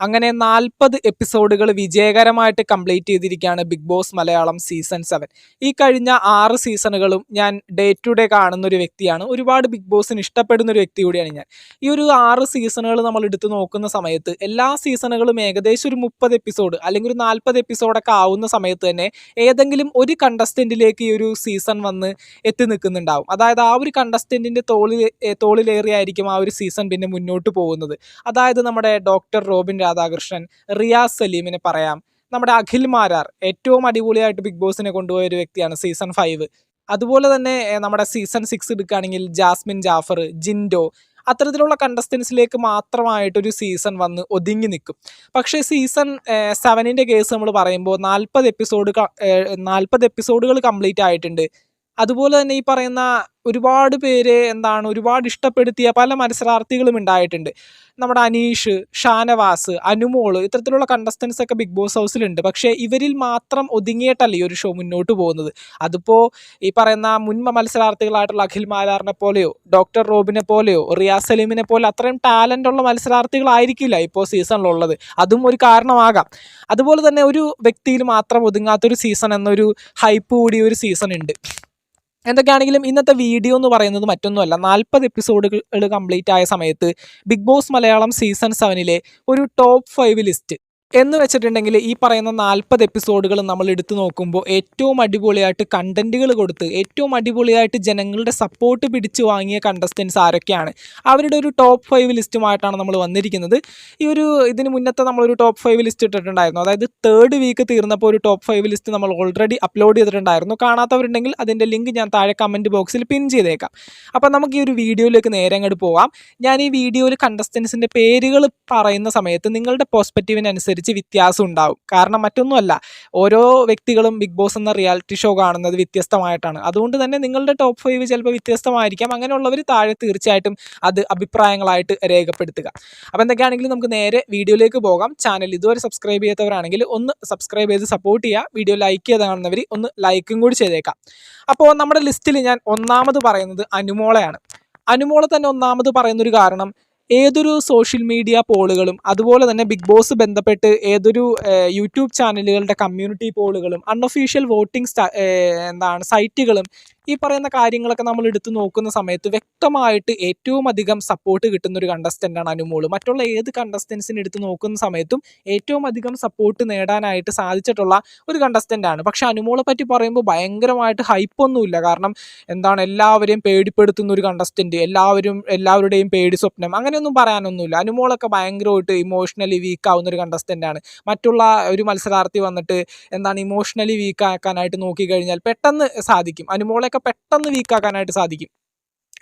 അങ്ങനെ നാൽപ്പത് എപ്പിസോഡുകൾ വിജയകരമായിട്ട് കംപ്ലീറ്റ് ചെയ്തിരിക്കുകയാണ് Bigg Boss Malayalam season seven ഈ കഴിഞ്ഞ ആറ് സീസണുകളും ഞാൻ ഡേ ടു ഡേ കാണുന്ന ഒരു വ്യക്തിയാണ്. ഒരുപാട് ബിഗ് ബോസിന് ഇഷ്ടപ്പെടുന്ന ഒരു വ്യക്തി കൂടിയാണ് ഞാൻ. ഈ ഒരു ആറ് സീസണുകൾ നമ്മൾ എടുത്തു നോക്കുന്ന സമയത്ത് എല്ലാ സീസണുകളും ഏകദേശം ഒരു മുപ്പത് എപ്പിസോഡ് അല്ലെങ്കിൽ ഒരു നാൽപ്പത് എപ്പിസോഡൊക്കെ ആവുന്ന സമയത്ത് തന്നെ ഏതെങ്കിലും ഒരു കണ്ടസ്റ്റന്റിലേക്ക് ഈ ഒരു സീസൺ വന്ന് എത്തി നിൽക്കുന്നുണ്ടാവും. അതായത് ആ ഒരു കണ്ടസ്റ്റന്റിന്റെ തോളിൽ തോളിലേറിയായിരിക്കും ആ ഒരു സീസൺ പിന്നെ മുന്നോട്ട് പോകുന്നത്. അതായത് നമ്മുടെ ഡോക്ടർ റോബിൻ രാധാകൃഷ്ണൻ റിയാസ് സലീമിന് പറയാം. നമ്മുടെ അഖിൽ മാരാർ ഏറ്റവും അടിപൊളിയായിട്ട് ബിഗ് ബോസിനെ കൊണ്ടുപോയ ഒരു വ്യക്തിയാണ് സീസൺ ഫൈവ് അതുപോലെ തന്നെ നമ്മുടെ സീസൺ സിക്സ് എടുക്കുകയാണെങ്കിൽ ജാസ്മിൻ ജാഫർ ജിൻഡോ അത്തരത്തിലുള്ള കണ്ടസ്റ്റൻസിലേക്ക് മാത്രമായിട്ടൊരു സീസൺ വന്ന് ഒതുങ്ങി നിൽക്കും. പക്ഷേ സീസൺ സെവനിന്റെ കേസ് നമ്മൾ പറയുമ്പോൾ നാൽപ്പത് എപ്പിസോഡ് നാൽപ്പത് എപ്പിസോഡുകൾ കംപ്ലീറ്റ് ആയിട്ടുണ്ട്. അതുപോലെ തന്നെ ഈ പറയുന്ന ഒരുപാട് പേര് എന്താണ് ഒരുപാട് ഇഷ്ടപ്പെടുത്തിയ പല മത്സരാർത്ഥികളും ഉണ്ടായിട്ടുണ്ട്. നമ്മുടെ അനീഷ് ഷാനവാസ് അനുമോൾ ഇത്തരത്തിലുള്ള കണ്ടസ്റ്റൻസ് ഒക്കെ ബിഗ് ബോസ് ഹൗസിലുണ്ട് പക്ഷേ ഇവരിൽ മാത്രം ഒതുങ്ങിയിട്ടല്ല ഈ ഒരു ഷോ മുന്നോട്ട് പോകുന്നത്. അതിപ്പോൾ ഈ പറയുന്ന മുൻ മത്സരാർത്ഥികളായിട്ടുള്ള അഖിൽ മാലാറിനെ പോലെയോ ഡോക്ടർ റോബിനെ പോലെയോ റിയാസ് സലീമിനെ പോലെ അത്രയും ടാലന്റ് ഉള്ള മത്സരാർത്ഥികളായിരിക്കില്ല ഇപ്പോൾ സീസണിലുള്ളത് അതും ഒരു കാരണമാകാം. അതുപോലെ തന്നെ ഒരു വ്യക്തിയിൽ മാത്രം ഒതുങ്ങാത്തൊരു സീസൺ എന്നൊരു ഹൈപ്പ് കൂടിയ ഒരു സീസൺ ഉണ്ട്. എന്തൊക്കെയാണെങ്കിലും ഇന്നത്തെ വീഡിയോ എന്ന് പറയുന്നത് മറ്റൊന്നുമല്ല. നാൽപ്പത് എപ്പിസോഡുകൾ കംപ്ലീറ്റ് ആയ സമയത്ത് ബിഗ് ബോസ് മലയാളം സീസൺ സെവനിലെ ഒരു ടോപ്പ് ഫൈവ് ലിസ്റ്റ് എന്ന് വെച്ചിട്ടുണ്ടെങ്കിൽ ഈ പറയുന്ന നാൽപ്പത് എപ്പിസോഡുകൾ നമ്മൾ എടുത്തു നോക്കുമ്പോൾ ഏറ്റവും അടിപൊളിയായിട്ട് കണ്ടന്റുകൾ കൊടുത്ത് ഏറ്റവും അടിപൊളിയായിട്ട് ജനങ്ങളുടെ സപ്പോർട്ട് പിടിച്ചു വാങ്ങിയ കണ്ടസ്റ്റൻസ് ആരൊക്കെയാണ്? അവരുടെ ഒരു ടോപ്പ് ഫൈവ് ലിസ്റ്റുമായിട്ടാണ് നമ്മൾ വന്നിരിക്കുന്നത്. ഈ ഒരു ഇതിന് മുന്നത്തെ നമ്മളൊരു ടോപ്പ് ഫൈവ് ലിസ്റ്റ് ഇട്ടിട്ടുണ്ടായിരുന്നു. അതായത് തേർഡ് വീക്ക് തീർന്നപ്പോൾ ഒരു ടോപ്പ് ഫൈവ് ലിസ്റ്റ് നമ്മൾ ഓൾറെഡി അപ്ലോഡ് ചെയ്തിട്ടുണ്ടായിരുന്നു. കാണാത്തവരുണ്ടെങ്കിൽ അതിന്റെ ലിങ്ക് ഞാൻ താഴെ കമന്റ് ബോക്സിൽ പിൻ ചെയ്തേക്കാം. അപ്പോൾ നമുക്ക് ഈ ഒരു വീഡിയോയിലേക്ക് നേരെ അങ്ങോട്ട് പോവാം. ഞാൻ ഈ വീഡിയോയിൽ കണ്ടസ്റ്റൻസിന്റെ പേരുകൾ പറയുന്ന സമയത്ത് നിങ്ങളുടെ പെർസ്പെക്റ്റീവിനനുസരിച്ച് വ്യത്യാസം ഉണ്ടാവും. കാരണം മറ്റൊന്നുമല്ല ഓരോ വ്യക്തികളും ബിഗ് ബോസ് എന്ന റിയാലിറ്റി ഷോ കാണുന്നത് വ്യത്യസ്തമായിട്ടാണ്. അതുകൊണ്ട് തന്നെ നിങ്ങളുടെ ടോപ്പ് ഫൈവ് ചിലപ്പോൾ വ്യത്യസ്തമായിരിക്കാം. അങ്ങനെയുള്ളവർ താഴെ തീർച്ചയായിട്ടും അത് അഭിപ്രായങ്ങളായിട്ട് രേഖപ്പെടുത്തുക. അപ്പോൾ എന്തൊക്കെയാണെങ്കിലും നമുക്ക് നേരെ വീഡിയോയിലേക്ക് പോകാം. ചാനൽ ഇതുവരെ സബ്സ്ക്രൈബ് ചെയ്യാത്തവരാണെങ്കിൽ ഒന്ന് സബ്സ്ക്രൈബ് ചെയ്ത് സപ്പോർട്ട് ചെയ്യുക. വീഡിയോ ലൈക്ക് ചെയ്ത് കാണുന്നവർ ഒന്ന് ലൈക്കും കൂടി ചെയ്തേക്കാം. അപ്പോൾ നമ്മുടെ ലിസ്റ്റിൽ ഞാൻ ഒന്നാമത് പറയുന്നത് അനുമോളയാണ്. അനുമോളെ തന്നെ ഒന്നാമത് പറയുന്നൊരു കാരണം ഏതൊരു സോഷ്യൽ മീഡിയ പോളുകളും അതുപോലെ തന്നെ ബിഗ് ബോസ് ബന്ധപ്പെട്ട് ഏതൊരു യൂട്യൂബ് ചാനലുകളുടെ കമ്മ്യൂണിറ്റി പോളുകളും അൺഒഫീഷ്യൽ വോട്ടിംഗ് എന്താണ് സൈറ്റുകളും ഈ പറയുന്ന കാര്യങ്ങളൊക്കെ നമ്മൾ എടുത്തു നോക്കുന്ന സമയത്ത് വ്യക്തമായിട്ട് ഏറ്റവും അധികം സപ്പോർട്ട് കിട്ടുന്ന ഒരു കണ്ടസ്റ്റന്റാണ് അനുമോൾ. മറ്റുള്ള ഏത് കണ്ടസ്റ്റൻസിനെ എടുത്ത് നോക്കുന്ന സമയത്തും ഏറ്റവും അധികം സപ്പോർട്ട് നേടാനായിട്ട് സാധിച്ചിട്ടുള്ള ഒരു കണ്ടസ്റ്റന്റാണ് പക്ഷെ അനുമോളെ പറ്റി പറയുമ്പോൾ ഭയങ്കരമായിട്ട് ഹൈപ്പൊന്നുമില്ല കാരണം എന്താണ് എല്ലാവരെയും പേടിപ്പെടുത്തുന്ന ഒരു കണ്ടസ്റ്റന്റ് എല്ലാവരും എല്ലാവരുടെയും പേടി സ്വപ്നം അങ്ങനെയൊന്നും പറയാനൊന്നുമില്ല. അനുമോളൊക്കെ ഭയങ്കരമായിട്ട് ഇമോഷണലി വീക്ക് ആവുന്ന ഒരു കണ്ടസ്റ്റന്റാണ് മറ്റുള്ള ഒരു മത്സരാർത്ഥി വന്നിട്ട് എന്താണ് ഇമോഷണലി വീക്ക് ആക്കാനായിട്ട് നോക്കിക്കഴിഞ്ഞാൽ പെട്ടെന്ന് സാധിക്കും. അനുമോളെയൊക്കെ പെട്ടെന്ന് വീക്കാക്കാനായിട്ട് സാധിക്കും.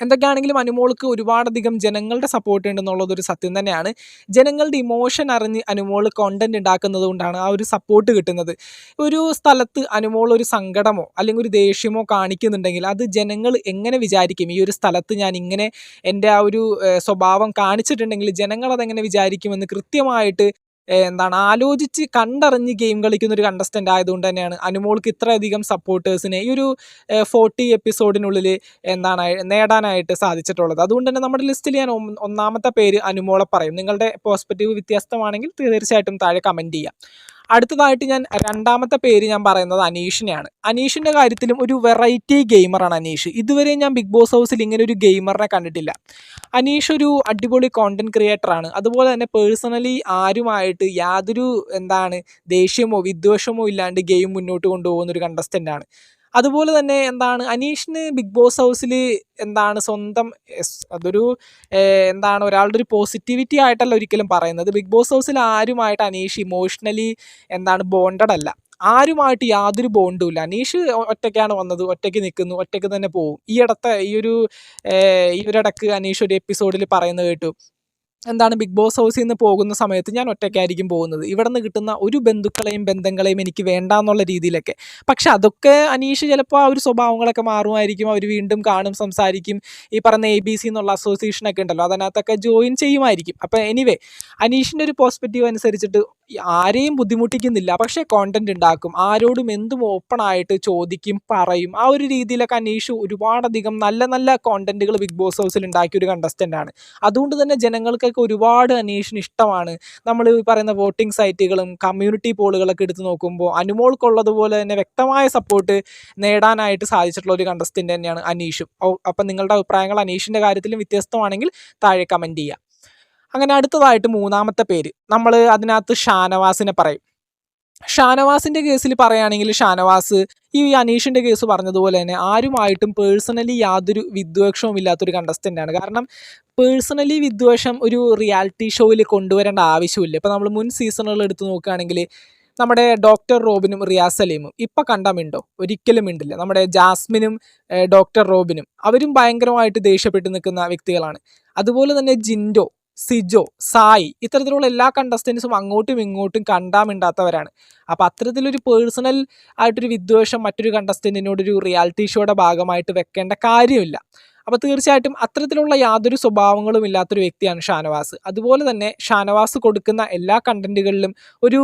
എന്തൊക്കെയാണെങ്കിലും അനുമോൾക്ക് ഒരുപാടധികം ജനങ്ങളുടെ സപ്പോർട്ട് ഉണ്ടെന്നുള്ളത് ഒരു സത്യം തന്നെയാണ്. ജനങ്ങളുടെ ഇമോഷൻ അറിഞ്ഞ് അനുമോൾ കോണ്ടന്റ് ഉണ്ടാക്കുന്നത് കൊണ്ടാണ് ആ ഒരു സപ്പോർട്ട് കിട്ടുന്നത്. ഒരു സ്ഥലത്ത് അനുമോൾ ഒരു സങ്കടമോ അല്ലെങ്കിൽ ഒരു ദേഷ്യമോ കാണിക്കുന്നുണ്ടെങ്കിൽ അത് ജനങ്ങൾ എങ്ങനെ വിചാരിക്കും? ഈ ഒരു സ്ഥലത്ത് ഞാൻ ഇങ്ങനെ എന്റെ ആ ഒരു സ്വഭാവം കാണിച്ചിട്ടുണ്ടെങ്കിൽ ജനങ്ങൾ അതെങ്ങനെ വിചാരിക്കുമെന്ന് കൃത്യമായിട്ട് എന്താണ് ആലോചിച്ച് കണ്ടറിഞ്ഞ് ഗെയിം കളിക്കുന്ന ഒരു കണ്ടസ്റ്റന്റ് ആയതുകൊണ്ട് തന്നെയാണ്. അനുമോൾക്ക് ഇത്രയധികം സപ്പോർട്ടേഴ്സിനെ ഈ ഒരു ഫോർട്ടി എപ്പിസോഡിനുള്ളിൽ എന്താണ് നേടാനായിട്ട് സാധിച്ചിട്ടുള്ളത്. അതുകൊണ്ട് തന്നെ നമ്മുടെ ലിസ്റ്റിൽ ഞാൻ ഒന്നാമത്തെ പേര് അനുമോളെ പറയും. നിങ്ങളുടെ പോസിറ്റീവ് വ്യത്യസ്തമാണെങ്കിൽ തീർച്ചയായിട്ടും താഴെ കമന്റ് ചെയ്യാം. അടുത്തതായിട്ട് ഞാൻ രണ്ടാമത്തെ പേര് ഞാൻ പറയുന്നത് അനീഷിനെയാണ്. അനീഷിന്റെ കാര്യത്തിലും ഒരു വെറൈറ്റി ഗെയിമറാണ് അനീഷ്. ഇതുവരെ ഞാൻ ബിഗ് ബോസ് ഹൗസിൽ ഇങ്ങനെ ഒരു ഗെയിമറിനെ കണ്ടിട്ടില്ല. അനീഷ് ഒരു അടിപൊളി കോണ്ടന്റ് ക്രിയേറ്ററാണ് അതുപോലെ തന്നെ പേഴ്സണലി ആരുമായിട്ട് യാതൊരു എന്താണ് ദേഷ്യമോ വിദ്വേഷമോ ഇല്ലാണ്ട് ഗെയിം മുന്നോട്ട് കൊണ്ടുപോകുന്ന ഒരു കണ്ടസ്റ്റന്റ് ആണ്. അതുപോലെ തന്നെ എന്താണ് അനീഷിന് ബിഗ് ബോസ് ഹൗസിൽ എന്താണ് സ്വന്തം അതൊരു എന്താണ് ഒരാളുടെ ഒരു പോസിറ്റിവിറ്റി ആയിട്ടല്ല ഒരിക്കലും പറയുന്നത്. ബിഗ് ബോസ് ഹൗസിൽ ആരുമായിട്ട് അനീഷ് ഇമോഷണലി എന്താണ് ബോണ്ടഡ് അല്ല. ആരുമായിട്ട് യാതൊരു ബോണ്ടും ഇല്ല. അനീഷ് ഒറ്റയ്ക്കാണ് വന്നത് ഒറ്റയ്ക്ക് നിൽക്കുന്നു ഒറ്റയ്ക്ക് തന്നെ പോകും ഈ ഇടത്തെ ഈ ഒരു ഈ ഒരു അനീഷ് ഒരു എപ്പിസോഡിൽ പറയുന്നത് കേട്ടു. എന്താണ് ബിഗ് ബോസ് ഹൗസിൽ നിന്ന് പോകുന്ന സമയത്ത് ഞാൻ ഒറ്റയ്ക്കായിരിക്കും പോകുന്നത്. ഇവിടെ നിന്ന് കിട്ടുന്ന ഒരു ബന്ധുക്കളെയും ബന്ധങ്ങളെയും എനിക്ക് വേണ്ട എന്നുള്ള രീതിയിലൊക്കെ. പക്ഷെ അതൊക്കെ അനീഷ് ചിലപ്പോൾ ആ ഒരു സ്വഭാവങ്ങളൊക്കെ മാറുമായിരിക്കും. അവർ വീണ്ടും കാണും സംസാരിക്കും. ഈ പറഞ്ഞ എ ബി സി എന്നുള്ള അസോസിയേഷനൊക്കെ ഉണ്ടല്ലോ അതിനകത്തൊക്കെ ജോയിൻ ചെയ്യുമായിരിക്കും. അപ്പോൾ എനിവേ അനീഷിന്റെ ഒരു പോസ്പെക്റ്റീവ് അനുസരിച്ചിട്ട് ആരെയും ബുദ്ധിമുട്ടിക്കുന്നില്ല. പക്ഷെ കോണ്ടന്റ് ഉണ്ടാക്കും. ആരോടും എന്തും ഓപ്പൺ ആയിട്ട് ചോദിക്കും പറയും. ആ ഒരു രീതിയിലൊക്കെ അനീഷ് ഒരുപാടധികം നല്ല നല്ല കോണ്ടന്റുകൾ ബിഗ് ബോസ് ഹൗസിൽ ഉണ്ടാക്കിയ ഒരു കണ്ടസ്റ്റന്റ് ആണ്. അതുകൊണ്ട് തന്നെ ജനങ്ങൾക്കൊക്കെ ഒരുപാട് അനീഷിന് ഇഷ്ടമാണ്. നമ്മൾ ഈ പറയുന്ന വോട്ടിംഗ് സൈറ്റുകളും കമ്മ്യൂണിറ്റി പോളുകളൊക്കെ എടുത്ത് നോക്കുമ്പോൾ അനുമോൾക്കുള്ളതുപോലെ തന്നെ വ്യക്തമായ സപ്പോർട്ട് നേടാനായിട്ട് സാധിച്ചിട്ടുള്ള ഒരു കണ്ടസ്റ്റന്റ് തന്നെയാണ് അനീഷും. അപ്പം നിങ്ങളുടെ അഭിപ്രായങ്ങൾ അനീഷിന്റെ കാര്യത്തിലും വ്യത്യസ്തമാണെങ്കിൽ താഴെ കമന്റ് ചെയ്യുക അങ്ങനെ അടുത്തതായിട്ട് മൂന്നാമത്തെ പേര്. നമ്മൾ അതിനകത്ത് ഷാനവാസിനെ പറയും. ഷാനവാസിന്റെ കേസിൽ പറയുകയാണെങ്കിൽ ഷാനവാസ് ഈ അനീഷിന്റെ കേസ് പറഞ്ഞതുപോലെ തന്നെ ആരുമായിട്ടും പേഴ്സണലി യാതൊരു വിദ്വേഷവും ഇല്ലാത്തൊരു കണ്ടസ്റ്റന്റാണ് കാരണം പേഴ്സണലി വിദ്വേഷം ഒരു റിയാലിറ്റി ഷോയിൽ കൊണ്ടുവരേണ്ട ആവശ്യമില്ല. ഇപ്പം നമ്മൾ മുൻ സീസണുകൾ എടുത്ത് നോക്കുകയാണെങ്കിൽ നമ്മുടെ ഡോക്ടർ റോബിനും റിയാസ് അലീമും ഇപ്പം കണ്ട മിണ്ടോ? ഒരിക്കലും മിണ്ടില്ല. നമ്മുടെ ജാസ്മിനും ഡോക്ടർ റോബിനും അവരും ഭയങ്കരമായിട്ട് ദേഷ്യപ്പെട്ട് നിൽക്കുന്ന വ്യക്തികളാണ്. അതുപോലെ തന്നെ ജിൻഡോ. സിജോ സായി ഇത്തരത്തിലുള്ള എല്ലാ കണ്ടസ്റ്റൻസും അങ്ങോട്ടും ഇങ്ങോട്ടും കണ്ടാമിണ്ടാത്തവരാണ് അപ്പോൾ അത്തരത്തിലൊരു പേഴ്സണൽ ആയിട്ടൊരു വിദ്വേഷം മറ്റൊരു കണ്ടസ്റ്റന്റിനോടൊരു റിയാലിറ്റി ഷോയുടെ ഭാഗമായിട്ട് വെക്കേണ്ട കാര്യമില്ല. അപ്പോൾ തീർച്ചയായിട്ടും അത്തരത്തിലുള്ള യാതൊരു സ്വഭാവങ്ങളും ഇല്ലാത്തൊരു വ്യക്തിയാണ് ഷാനവാസ്. അതുപോലെ തന്നെ ഷാനവാസ് കൊടുക്കുന്ന എല്ലാ കണ്ടന്റുകളിലും ഒരു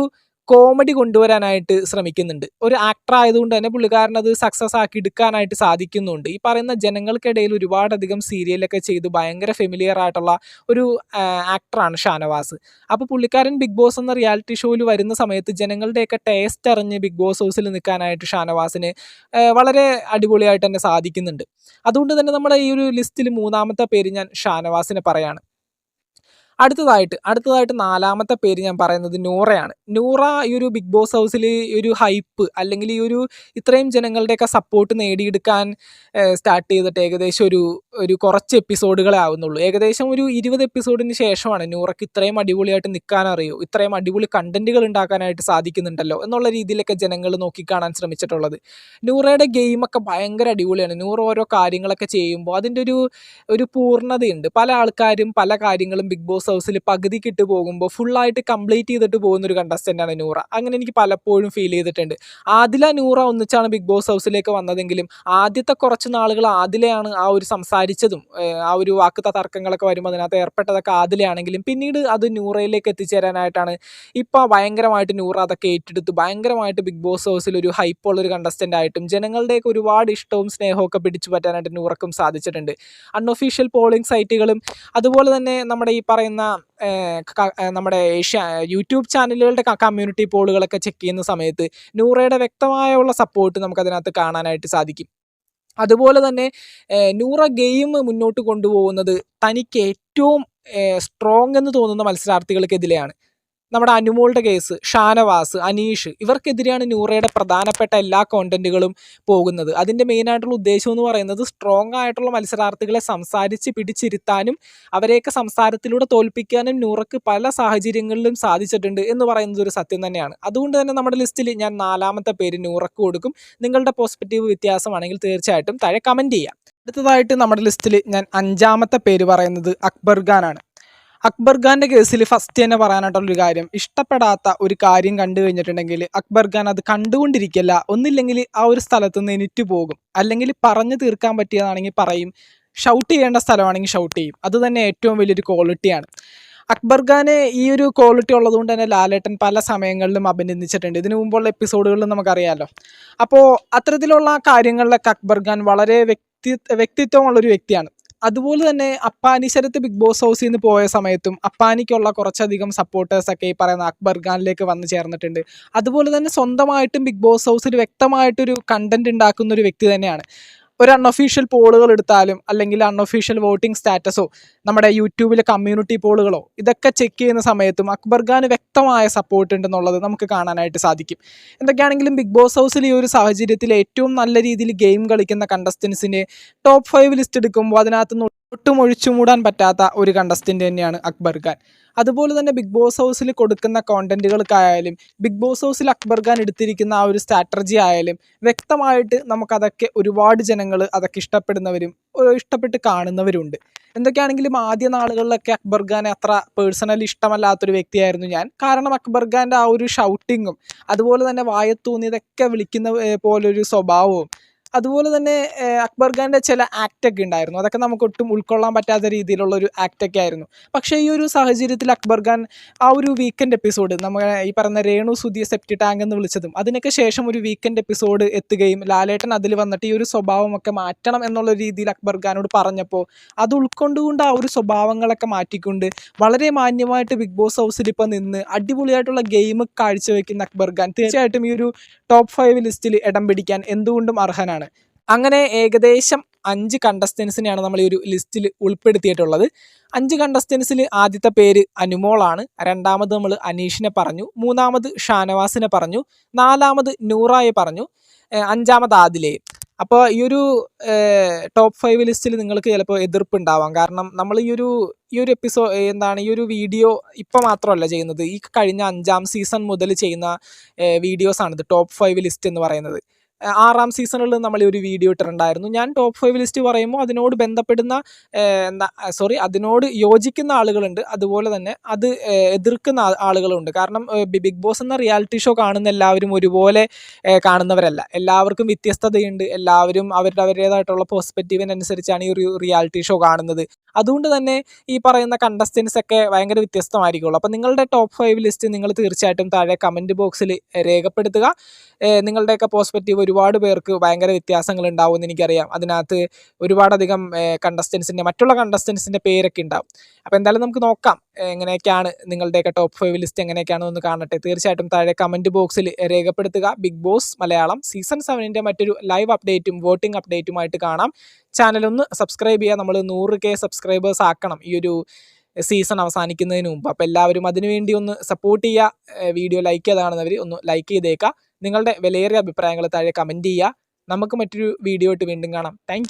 കോമഡി കൊണ്ടുവരാനായിട്ട് ശ്രമിക്കുന്നുണ്ട്. ഒരു ആക്ടർ ആയതുകൊണ്ട് തന്നെ പുള്ളിക്കാരൻ അത് സക്സസ് ആക്കി എടുക്കാനായിട്ട് സാധിക്കുന്നുണ്ട്. ഈ പറയുന്ന ജനങ്ങൾക്കിടയിൽ ഒരുപാടധികം സീരിയലൊക്കെ ചെയ്ത് ഭയങ്കര ഫെമിലിയർ ആയിട്ടുള്ള ഒരു ആക്ടറാണ് ഷാനവാസ്. അപ്പോൾ പുള്ളിക്കാരൻ ബിഗ് ബോസ് എന്ന റിയാലിറ്റി ഷോയിൽ വരുന്ന സമയത്ത് ജനങ്ങളുടെയൊക്കെ ടേസ്റ്റ് അറിഞ്ഞ് ബിഗ് ബോസ് ഹൗസിൽ നിൽക്കാനായിട്ട് ഷാനവാസിന് വളരെ അടിപൊളിയായിട്ട് തന്നെ സാധിക്കുന്നുണ്ട്. അതുകൊണ്ട് തന്നെ നമ്മുടെ ഈ ഒരു ലിസ്റ്റിൽ മൂന്നാമത്തെ പേര് ഞാൻ ഷാനവാസിനെ പറയാണ്. അടുത്തതായിട്ട് അടുത്തതായിട്ട് നാലാമത്തെ പേര് ഞാൻ പറയുന്നത് നൂറയാണ്. നൂറ ഈ ഒരു ബിഗ് ബോസ് ഹൗസിൽ ഒരു ഹൈപ്പ് അല്ലെങ്കിൽ ഈ ഒരു ഇത്രയും ജനങ്ങളുടെയൊക്കെ സപ്പോർട്ട് നേടിയെടുക്കാൻ സ്റ്റാർട്ട് ചെയ്തിട്ട് ഏകദേശം ഒരു ഒരു കുറച്ച് എപ്പിസോഡുകളെ ആവുന്നുള്ളൂ. ഏകദേശം ഒരു ഇരുപത് എപ്പിസോഡിന് ശേഷമാണ് നൂറയ്ക്ക് ഇത്രയും അടിപൊളിയായിട്ട് നിൽക്കാൻ ഇത്രയും അടിപൊളി കണ്ടന്റുകൾ ഉണ്ടാക്കാനായിട്ട് സാധിക്കുന്നുണ്ടല്ലോ എന്നുള്ള രീതിയിലൊക്കെ ജനങ്ങൾ നോക്കിക്കാണാൻ ശ്രമിച്ചിട്ടുള്ളത്. നൂറയുടെ ഗെയിമൊക്കെ ഭയങ്കര അടിപൊളിയാണ്. നൂറ് ഓരോ കാര്യങ്ങളൊക്കെ ചെയ്യുമ്പോൾ അതിന്റെ ഒരു ഒരു പൂർണതയുണ്ട്. പല ആൾക്കാരും പല കാര്യങ്ങളും ബിഗ് ബോസ് ഹൗസിൽ പകുതിക്കിട്ട് പോകുമ്പോൾ ഫുള്ളായിട്ട് കംപ്ലീറ്റ് ചെയ്തിട്ട് പോകുന്ന ഒരു കണ്ടസ്റ്റന്റാണ് നൂറ. അങ്ങനെ എനിക്ക് പലപ്പോഴും ഫീൽ ചെയ്തിട്ടുണ്ട്. ആദില നൂറ ഒന്നിച്ചാണ് ബിഗ് ബോസ് ഹൗസിലേക്ക് വന്നതെങ്കിലും ആദ്യത്തെ കുറച്ച് നാളുകൾ ആദിലയാണ് ആ ഒരു സംസാരിച്ചതും ആ ഒരു വാക്ക് തർക്കങ്ങളൊക്കെ വരുമ്പോൾ അതിനകത്ത് ഏർപ്പെട്ടതൊക്കെ ആദിലയാണെങ്കിലും പിന്നീട് അത് നൂറയിലേക്ക് എത്തിച്ചേരാനായിട്ടാണ് ഇപ്പോൾ ഭയങ്കരമായിട്ട് നൂറ അതൊക്കെ ഏറ്റെടുത്ത് ഭയങ്കരമായിട്ട് ബിഗ് ബോസ് ഹൗസിൽ ഒരു ഹൈപ്പുള്ള ഒരു കണ്ടസ്റ്റന്റ് ആയിട്ടും ജനങ്ങളുടെയൊക്കെ ഒരുപാട് ഇഷ്ടവും സ്നേഹവും ഒക്കെ പിടിച്ചു പറ്റാനായിട്ട് നൂറക്കും സാധിച്ചിട്ടുണ്ട്. അൺഒഫീഷ്യൽ പോളിംഗ് സൈറ്റുകളും അതുപോലെ തന്നെ നമ്മുടെ ഈ പറയുന്ന ഏഹ്, നമ്മുടെ ഏഷ്യ യൂട്യൂബ് ചാനലുകളുടെ കമ്മ്യൂണിറ്റി പോളുകളൊക്കെ ചെക്ക് ചെയ്യുന്ന സമയത്ത് നൂറയുടെ വ്യക്തമായുള്ള സപ്പോർട്ട് നമുക്കതിനകത്ത് കാണാനായിട്ട് സാധിക്കും. അതുപോലെ തന്നെ നൂറ ഗെയിം മുന്നോട്ട് കൊണ്ടുപോകുന്നത് തനിക്ക് ഏറ്റവും സ്ട്രോങ് എന്ന് തോന്നുന്ന മത്സരാർത്ഥികൾക്കെതിരെയാണ് നമ്മുടെ അനുമോളുടെ കേസ് ഷാനവാസ് അനീഷ് ഇവർക്കെതിരെയാണ് നൂറയുടെ പ്രധാനപ്പെട്ട എല്ലാ കോണ്ടന്റുകളും പോകുന്നത്. അതിന്റെ മെയിനായിട്ടുള്ള ഉദ്ദേശം എന്ന് പറയുന്നത് സ്ട്രോങ് ആയിട്ടുള്ള മത്സരാർത്ഥികളെ സംസാരിച്ച് പിടിച്ചിരുത്താനും അവരെയൊക്കെ സംസാരത്തിലൂടെ തോൽപ്പിക്കാനും നൂറക്ക് പല സാഹചര്യങ്ങളിലും സാധിച്ചിട്ടുണ്ട് എന്ന് പറയുന്നത് ഒരു സത്യം തന്നെയാണ്. അതുകൊണ്ട് തന്നെ നമ്മുടെ ലിസ്റ്റിൽ ഞാൻ നാലാമത്തെ പേര് നൂറക്ക് കൊടുക്കും. നിങ്ങളുടെ പോസിറ്റീവ് വ്യത്യാസമാണെങ്കിൽ തീർച്ചയായിട്ടും താഴെ കമന്റ് ചെയ്യാം. അടുത്തതായിട്ട് നമ്മുടെ ലിസ്റ്റിൽ ഞാൻ അഞ്ചാമത്തെ പേര് പറയുന്നത് അക്ബർ ഖാനാണ്. അക്ബർ ഖാന്റെ കേസിൽ ഫസ്റ്റ് തന്നെ പറയാനായിട്ടുള്ളൊരു കാര്യം. ഇഷ്ടപ്പെടാത്ത ഒരു കാര്യം കണ്ടു കഴിഞ്ഞിട്ടുണ്ടെങ്കിൽ അക്ബർ ഖാൻ അത് കണ്ടുകൊണ്ടിരിക്കില്ല. ഒന്നില്ലെങ്കിൽ ആ ഒരു സ്ഥലത്ത് നിന്ന് എനിറ്റ് പോകും. അല്ലെങ്കിൽ പറഞ്ഞു തീർക്കാൻ പറ്റിയതാണെങ്കിൽ പറയും. ഷൗട്ട് ചെയ്യേണ്ട സ്ഥലമാണെങ്കിൽ ഷൗട്ട് ചെയ്യും. അത് തന്നെ ഏറ്റവും വലിയൊരു ക്വാളിറ്റിയാണ് അക്ബർ ഖാന് ഈ ഒരു ക്വാളിറ്റി ഉള്ളതുകൊണ്ട് തന്നെ ലാലേട്ടൻ പല സമയങ്ങളിലും അഭിനന്ദിച്ചിട്ടുണ്ട്. ഇതിനു മുമ്പുള്ള എപ്പിസോഡുകളിൽ നമുക്കറിയാമല്ലോ അപ്പോൾ അത്തരത്തിലുള്ള കാര്യങ്ങളിലൊക്കെ അക്ബർ ഖാൻ വളരെ വ്യക്തി വ്യക്തിത്വമുള്ളൊരു വ്യക്തിയാണ്. അതുപോലെ തന്നെ അപ്പാനി ശരത്ത് ബിഗ് ബോസ് ഹൗസിൽ നിന്ന് പോയ സമയത്തും അപ്പാനിക്കുള്ള കുറച്ചധികം സപ്പോർട്ടേഴ്സ് ഒക്കെ ഈ പറയുന്ന അക്ബർ ഖാനിലേക്ക് വന്നു ചേർന്നിട്ടുണ്ട്. അതുപോലെ തന്നെ സ്വന്തമായിട്ടും ബിഗ് ബോസ് ഹൗസിൽ വ്യക്തമായിട്ടൊരു കണ്ടന്റ് ഉണ്ടാക്കുന്ന ഒരു വ്യക്തി തന്നെയാണ്. ഒരു അൺഒഫീഷ്യൽ പോളുകൾ എടുത്താലും അല്ലെങ്കിൽ അൺഒഫീഷ്യൽ വോട്ടിംഗ് സ്റ്റാറ്റസോ നമ്മുടെ യൂട്യൂബിലെ കമ്മ്യൂണിറ്റി പോളുകളോ ഇതൊക്കെ ചെക്ക് ചെയ്യുന്ന സമയത്തും അക്ബർ ഖാന് വ്യക്തമായ സപ്പോർട്ട് ഉണ്ടെന്നുള്ളത് നമുക്ക് കാണാനായിട്ട് സാധിക്കും. എന്തൊക്കെയാണെങ്കിലും ബിഗ് ബോസ് ഹൗസിൽ ഈ ഒരു സാഹചര്യത്തിൽ ഏറ്റവും നല്ല രീതിയിൽ ഗെയിം കളിക്കുന്ന കണ്ടസ്റ്റൻസിനെ ടോപ്പ് ഫൈവ് ലിസ്റ്റ് എടുക്കുമ്പോൾ അതിനകത്ത് നിന്ന് ഒട്ടും ഒഴിച്ചു മൂടാൻ പറ്റാത്ത ഒരു കണ്ടസ്റ്റന്റ് തന്നെയാണ് അക്ബർ ഖാൻ. അതുപോലെ തന്നെ ബിഗ് ബോസ് ഹൗസിൽ കൊടുക്കുന്ന കോണ്ടന്റുകൾക്കായാലും ബിഗ് ബോസ് ഹൗസിൽ അക്ബർ ഖാൻ എടുത്തിരിക്കുന്ന ആ ഒരു സ്ട്രാറ്റജി ആയാലും വ്യക്തമായിട്ട് നമുക്കതൊക്കെ ഒരുപാട് ജനങ്ങൾ അതൊക്കെ ഇഷ്ടപ്പെടുന്നവരും ഇഷ്ടപ്പെട്ട് കാണുന്നവരുണ്ട്. എന്തൊക്കെയാണെങ്കിലും ആദ്യ നാളുകളിലൊക്കെ അക്ബർ ഖാനെ അത്ര പേഴ്സണലി ഇഷ്ടമല്ലാത്തൊരു വ്യക്തിയായിരുന്നു ഞാൻ. കാരണം അക്ബർ ഖാന്റെ ആ ഒരു ഷൗട്ടിങ്ങും അതുപോലെ തന്നെ വായത്തൂന്നിയതൊക്കെ വിളിക്കുന്ന പോലൊരു സ്വഭാവവും അതുപോലെ തന്നെ അക്ബർ ഖാന്റെ ചില ആക്റ്റൊക്കെ ഉണ്ടായിരുന്നു. അതൊക്കെ നമുക്ക് ഒട്ടും ഉൾക്കൊള്ളാൻ പറ്റാത്ത രീതിയിലുള്ള ഒരു ആക്റ്റൊക്കെ ആയിരുന്നു. പക്ഷേ ഈ ഒരു സാഹചര്യത്തിൽ അക്ബർ ഖാൻ ആ ഒരു വീക്കെൻഡ് എപ്പിസോഡ് നമ്മൾ ഈ പറഞ്ഞ രേണു സുധിയ സെപ്റ്റി ടാങ്ക് എന്ന് വിളിച്ചതും അതിനൊക്കെ ശേഷം ഒരു വീക്കെൻഡ് എപ്പിസോഡ് എത്തുകയും ലാലേട്ടൻ അതിൽ വന്നിട്ട് ഈ ഒരു സ്വഭാവമൊക്കെ മാറ്റണം എന്നുള്ള രീതിയിൽ അക്ബർ ഖാനോട് പറഞ്ഞപ്പോൾ അത് ഉൾക്കൊണ്ടുകൊണ്ട് ആ ഒരു സ്വഭാവങ്ങളൊക്കെ മാറ്റിക്കൊണ്ട് വളരെ മാന്യമായിട്ട് ബിഗ് ബോസ് ഹൗസിൽ ഇപ്പം നിന്ന് അടിപൊളിയായിട്ടുള്ള ഗെയിം കാഴ്ചവെക്കുന്ന അക്ബർ ഖാൻ. തീർച്ചയായിട്ടും ഈ ഒരു ടോപ്പ് ഫൈവ് ലിസ്റ്റിൽ ഇടം പിടിക്കാൻ എന്തുകൊണ്ടും അർഹനാണ്. അങ്ങനെ ഏകദേശം അഞ്ച് കണ്ടസ്റ്റൻസിനെയാണ് നമ്മൾ ഈ ഒരു ലിസ്റ്റിൽ ഉൾപ്പെടുത്തിയിട്ടുള്ളത്. അഞ്ച് കണ്ടസ്റ്റൻസിൽ ആദ്യത്തെ പേര് അനുമോളാണ്. രണ്ടാമത് നമ്മൾ അനീഷിനെ പറഞ്ഞു. മൂന്നാമത് ഷാനവാസിനെ പറഞ്ഞു. നാലാമത് നൂറായെ പറഞ്ഞു. അഞ്ചാമത് ആദിലയെ. അപ്പോൾ ഈ ഒരു ടോപ്പ് ഫൈവ് ലിസ്റ്റിൽ നിങ്ങൾക്ക് ചിലപ്പോൾ എതിർപ്പുണ്ടാവാം. കാരണം നമ്മൾ ഈ ഒരു ഈ ഒരു എപ്പിസോ എന്താണ് ഈ ഒരു വീഡിയോ ഇപ്പോൾ മാത്രമല്ല ചെയ്യുന്നത്. ഈ കഴിഞ്ഞ അഞ്ചാം സീസൺ മുതൽ ചെയ്യുന്ന വീഡിയോസാണിത് ടോപ്പ് ഫൈവ് ലിസ്റ്റ് എന്ന് പറയുന്നത്. ആറാം സീസണിൽ നമ്മൾ ഒരു വീഡിയോ ഇട്ടിട്ടുണ്ടായിരുന്നു. ഞാൻ ടോപ്പ് ഫൈവ് ലിസ്റ്റ് പറയുമ്പോൾ അതിനോട് ബന്ധപ്പെടുന്ന എന്താ സോറി അതിനോട് യോജിക്കുന്ന ആളുകളുണ്ട്. അതുപോലെ തന്നെ അത് എതിർക്കുന്ന ആളുകളുണ്ട്. കാരണം ബിഗ് ബോസ് എന്ന റിയാലിറ്റി ഷോ കാണുന്ന എല്ലാവരും ഒരുപോലെ കാണുന്നവരല്ല. എല്ലാവർക്കും വ്യത്യസ്തതയുണ്ട്. എല്ലാവരും അവരുടെ അവരുടേതായിട്ടുള്ള പെർസ്പെക്റ്റീവിനനുസരിച്ചാണ് ഈ ഒരു റിയാലിറ്റി ഷോ കാണുന്നത്. അതുകൊണ്ട് തന്നെ ഈ പറയുന്ന കണ്ടസ്റ്റൻസ് ഒക്കെ ഭയങ്കര വ്യത്യസ്തമായിരിക്കുള്ളൂ. അപ്പോൾ നിങ്ങളുടെ ടോപ്പ് ഫൈവ് ലിസ്റ്റ് നിങ്ങൾ തീർച്ചയായിട്ടും താഴെ കമന്റ് ബോക്സിൽ രേഖപ്പെടുത്തുക. നിങ്ങളുടെയൊക്കെ പെർസ്പെക്റ്റീവ് ഒരുപാട് പേർക്ക് ഭയങ്കര വ്യത്യാസങ്ങൾ ഉണ്ടാവും എന്ന് എനിക്കറിയാം. അതിനകത്ത് ഒരുപാടധികം കണ്ടസ്റ്റൻസിന്റെ മറ്റുള്ള കണ്ടസ്റ്റൻസിന്റെ പേരൊക്കെ ഉണ്ടാവും. അപ്പോൾ എന്തായാലും നമുക്ക് നോക്കാം എങ്ങനെയൊക്കെയാണ് നിങ്ങളുടെയൊക്കെ ടോപ്പ് ഫൈവ് ലിസ്റ്റ് എങ്ങനെയൊക്കെയാണെന്ന് ഒന്ന് കാണട്ടെ. തീർച്ചയായിട്ടും താഴെ കമന്റ് ബോക്സിൽ രേഖപ്പെടുത്തുക. ബിഗ് ബോസ് മലയാളം സീസൺ സെവനിന്റെ മറ്റൊരു ലൈവ് അപ്ഡേറ്റും വോട്ടിംഗ് അപ്ഡേറ്റുമായിട്ട് കാണാം. ചാനൽ ഒന്ന് സബ്സ്ക്രൈബ് ചെയ്യുക. നമ്മൾ നൂറ് കെ സബ്സ്ക്രൈബേഴ്സ് ആക്കണം ഈ ഒരു സീസൺ അവസാനിക്കുന്നതിന് മുമ്പ്. അപ്പോൾ എല്ലാവരും അതിനുവേണ്ടി ഒന്ന് സപ്പോർട്ട് ചെയ്യുക. വീഡിയോ ലൈക്ക് ചെയ്താണെന്നവർ ഒന്ന് ലൈക്ക് ചെയ്തേക്കുക. നിങ്ങളുടെ വിലയേറിയ അഭിപ്രായങ്ങൾ താഴെ കമന്റ് ചെയ്യുക. നമുക്ക് മറ്റൊരു വീഡിയോ ആയിട്ട് വീണ്ടും കാണാം. താങ്ക്